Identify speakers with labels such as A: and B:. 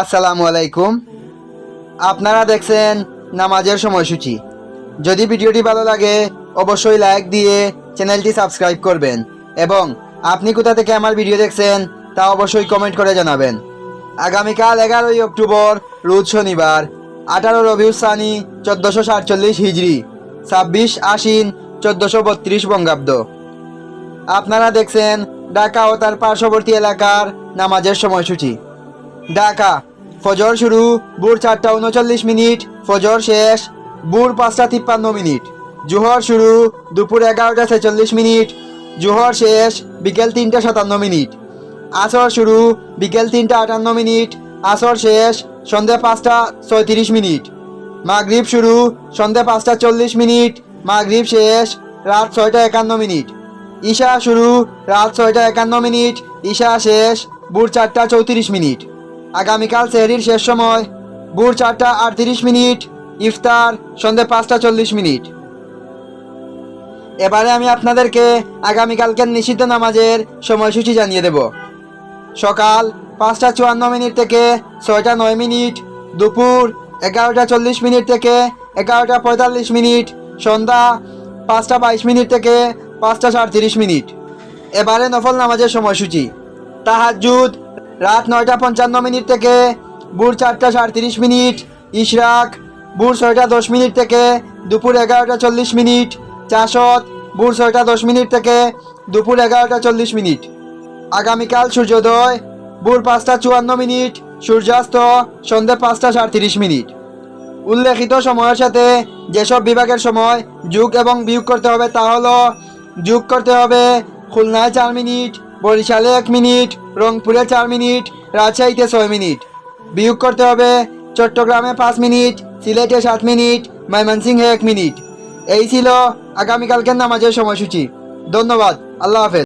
A: আসসালামু আলাইকুম। আপনারা দেখছেন নামাজের সময়সূচি। যদি ভিডিওটি ভালো লাগে, অবশ্যই লাইক দিয়ে চ্যানেলটি সাবস্ক্রাইব করবেন এবং আপনি কোথা থেকে আমার ভিডিও দেখছেন, তা অবশ্যই কমেন্ট করে জানাবেন। আগামীকাল এগারোই অক্টোবর, রোজ শনিবার আঠারো রবিউল সানি চোদ্দোশো সাতচল্লিশ হিজড়ি, ছাব্বিশ আশ্বিন, চোদ্দোশো বত্রিশ বঙ্গাব্দ। আপনারা দেখছেন ঢাকা ও তার পার্শ্ববর্তী এলাকার নামাজের সময়সূচি। ঢাকা। ফজর শুরু, ভোর চারটা উনচল্লিশ মিনিট, ফজর শেষ, ভোর পাঁচটা তিপ্পান্ন মিনিট। জোহর শুরু, দুপুর এগারোটা ছেচল্লিশ মিনিট, জোহর শেষ, বিকেল তিনটা সাতান্ন মিনিট। আসর শুরু, বিকেল তিনটা আটান্ন মিনিট, আসর শেষ সন্ধ্যে পাঁচটা ছয়ত্রিশ মিনিট। মাগরিব শুরু সন্ধ্যে পাঁচটা চল্লিশ মিনিট, মাগরিব শেষ, রাত ছয়টা একান্ন মিনিট। ঈশা শুরু, রাত ছয়টা একান্ন মিনিট, ঈশা শেষ, ভোর চারটা চৌত্রিশ মিনিট। আগামীকাল সেহরির শেষ সময়, ভোর চারটা আটত্রিশ মিনিট, ইফতার সন্ধ্যে পাঁচটা চল্লিশ মিনিট। এবারে আমি আপনাদেরকে আগামীকালকের নিষিদ্ধ নামাজের সময়সূচি জানিয়ে দেব। সকাল পাঁচটা চুয়ান্ন মিনিট থেকে ছয়টা নয় মিনিট, দুপুর এগারোটা চল্লিশ মিনিট থেকে এগারোটা পঁয়তাল্লিশ মিনিট, সন্ধ্যা পাঁচটা বাইশ মিনিট থেকে পাঁচটা সাড়ত্রিশ মিনিট। এবারে নফল নামাজের সময়সূচি। তাহাজুদ রাত নয়টা পঞ্চান্ন মিনিট থেকে ভোর চারটা সাড়ত্রিশ মিনিট, ইশরাক ভোর ছয়টা দশ মিনিট থেকে দুপুর এগারোটা চল্লিশ মিনিট, চাষত ভোর ছয়টা দশ মিনিট থেকে দুপুর এগারোটা চল্লিশ মিনিট। আগামীকাল সূর্যোদয়, ভোর পাঁচটা চুয়ান্ন মিনিট, সূর্যাস্ত সন্ধ্যে পাঁচটা সাড়ত্রিশ মিনিট। উল্লেখিত সময়ের সাথে যেসব বিভাগের সময় যোগ এবং বিয়োগ করতে হবে তা হলো, যোগ করতে হবে খুলনায় চার মিনিট বরিশালে এক মিনিট, রংপুরে চার মিনিট, রাজশাহীতে ছয় মিনিট। বিয়োগ করতে হবে চট্টগ্রামে পাঁচ মিনিট, সিলেটে সাত মিনিট, ময়মনসিংহে এক মিনিট। এই ছিল আগামীকালকের নামাজের সময়সূচি। ধন্যবাদ। আল্লাহ হাফেজ।